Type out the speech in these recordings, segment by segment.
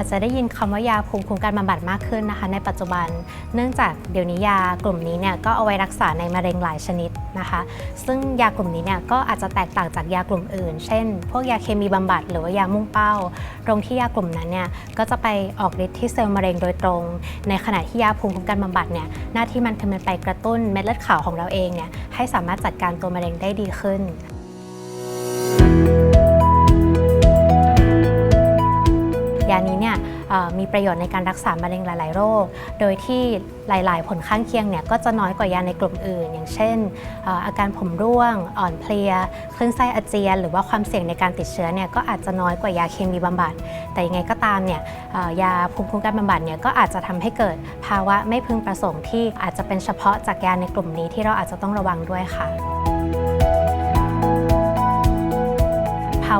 าจจะได้ยินคำว่ายาภูมิคุ้มกันบำบัดมากขึ้นนะคะ ในปัจจุบัน เนื่องจากเดี๋ยวนี้ยากลุ่มนี้เนี่ยก็เอาไว้รักษาในมะเร็งหลายชนิดนะคะ ซึ่งยากลุ่มนี้เนี่ยก็อาจจะแตกต่างจากยากลุ่มอื่น เช่น พวกยาเคมีบำบัดหรือว่ายามุ่งเป้า ตรงที่ยากลุ่มนั้นเนี่ยก็จะไปออกฤทธิ์ที่เซลล์มะเร็งโดยตรง ในขณะที่ยาภูมิคุ้มกันบำบัดเนี่ยหน้าที่มันคือมันไปกระตุ้นเม็ดเลือดขาวของเราเองเนี่ยให้สามารถจัดการตัวมะเร็งได้ดีขึ้น มีประโยชน์ในการรักษามะเร็งหลาย ๆ โรค โดยที่หลาย ๆ ผลข้างเคียงเนี่ยก็จะน้อยกว่ายาในกลุ่มอื่น อย่างเช่น อาการผมร่วง อ่อนเพลีย คลื่นไส้อาเจียน หรือว่าความเสี่ยงในการติดเชื้อเนี่ยก็อาจจะน้อยกว่ายาเคมีบำบัด แต่ยังไงก็ตามเนี่ยยาภูมิคุ้มกันบำบัดเนี่ยก็อาจจะทำให้เกิดภาวะไม่พึงประสงค์ที่อาจจะเป็นเฉพาะจากยาในกลุ่มนี้ที่เราอาจจะต้องระวังด้วยค่ะ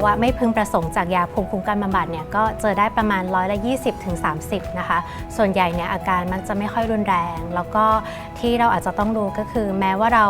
าวะไม่พึงประสงค์จากยาภูมิคุ้มกันบำบัดเนี่ยก็เจอได้ประมาณร้อยละ20ถึง30นะคะ ส่วนใหญ่เนี่ยอาการมักจะไม่ค่อยรุนแรง แล้วก็ที่เราอาจจะต้องดูก็คือ แม้ว่าเรา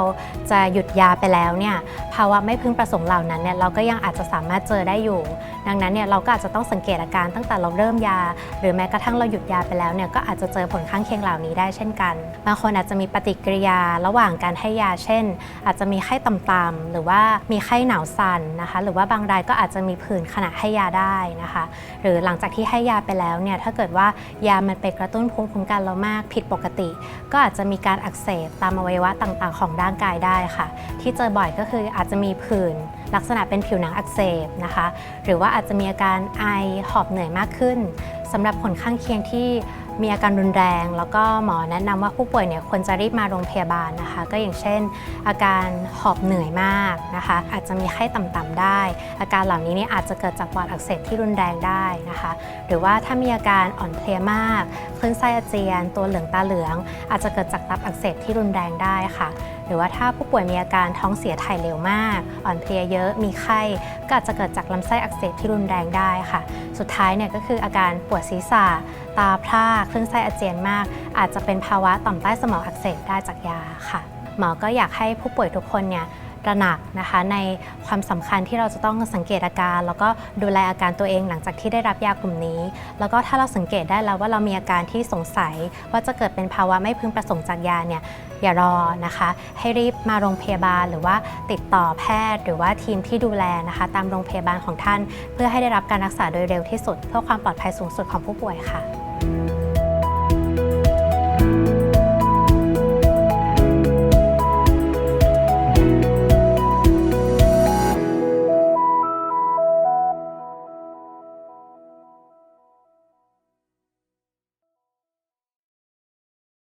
จะหยุดยาไปแล้วเนี่ยภาวะไม่พึงประสงค์เหล่านั้นเนี่ยเราก็ยังอาจจะสามารถเจอได้อยู่ ดังนั้นเนี่ยเราก็อาจจะต้องสังเกตอาการตั้งแต่เราเริ่มยา หรือแม้กระทั่งเราหยุดยาไปแล้วเนี่ยก็อาจจะเจอผลข้างเคียงเหล่านี้ได้เช่นกันบางคนอาจจะมีปฏิกิริยาระหว่างการให้ยาเช่น อาจจะมีไข้ต่ำๆหรือว่ามีไข้หนาวสั่นนะคะ หรือว่าบางรายก็อาจจะมีผื่นขณะให้ยาได้นะคะ หรือหลังจากที่ให้ยาไปแล้วเนี่ยถ้าเกิดว่ายามันไปกระตุ้นภูมิคุ้มกันเรามากผิดปกติ ก็อาจจะมีการอักเสบตามอวัยวะต่างๆ ของร่างกายได้ค่ะ ที่เจอบ่อยก็คืออาจจะมีผื่นลักษณะเป็นผิวหนังอักเสบนะคะ หรือว่าอาจจะมีอาการไอหอบเหนื่อยมากขึ้นสำหรับผลข้างเคียงที่ มีอาการรุนแรง แล้วก็หมอแนะนำว่าผู้ป่วยเนี่ยควรจะรีบมาโรงพยาบาลนะคะ ก็อย่างเช่น อาการหอบเหนื่อยมากนะคะ อาจจะมีไข้ต่ำๆได้ อาการเหล่านี้เนี่ยอาจจะเกิดจากปอดอักเสบที่รุนแรงได้นะคะ หรือว่าถ้ามีอาการอ่อนเพลียมาก คลื่นไส้อาเจียน ตัวเหลืองตาเหลือง อาจจะเกิดจากตับอักเสบที่รุนแรงได้ค่ะ หรือว่าถ้าผู้ป่วยมีอาการท้องเสียถ่ายเร็วมาก อ่อนเพลียเยอะมีไข้ก็อาจจะเกิดจากลำไส้อักเสบที่รุนแรงได้ค่ะ สุดท้ายเนี่ยก็คืออาการปวดศีรษะตาพร่าคลื่นไส้อาเจียนมาก อาจจะเป็นภาวะต่อมใต้สมองอักเสบได้จากยาค่ะหมอก็อยากให้ผู้ป่วยทุกคนเนี่ย ตระหนักนะคะ ในความสำคัญที่เราจะต้องสังเกตอาการ แล้วก็ดูแลอาการตัวเองหลังจากที่ได้รับยากลุ่มนี้ แล้วก็ถ้าเราสังเกตได้แล้วว่าเรามีอาการที่สงสัย ว่าจะเกิดเป็นภาวะไม่พึงประสงค์จากยาเนี่ยอย่ารอนะคะ ให้รีบมาโรงพยาบาลหรือว่าติดต่อแพทย์ หรือว่าทีมที่ดูแลนะคะ ตามโรงพยาบาลของท่าน เพื่อให้ได้รับการรักษาโดยเร็วที่สุด เพื่อความปลอดภัยสูงสุดของผู้ป่วยค่ะ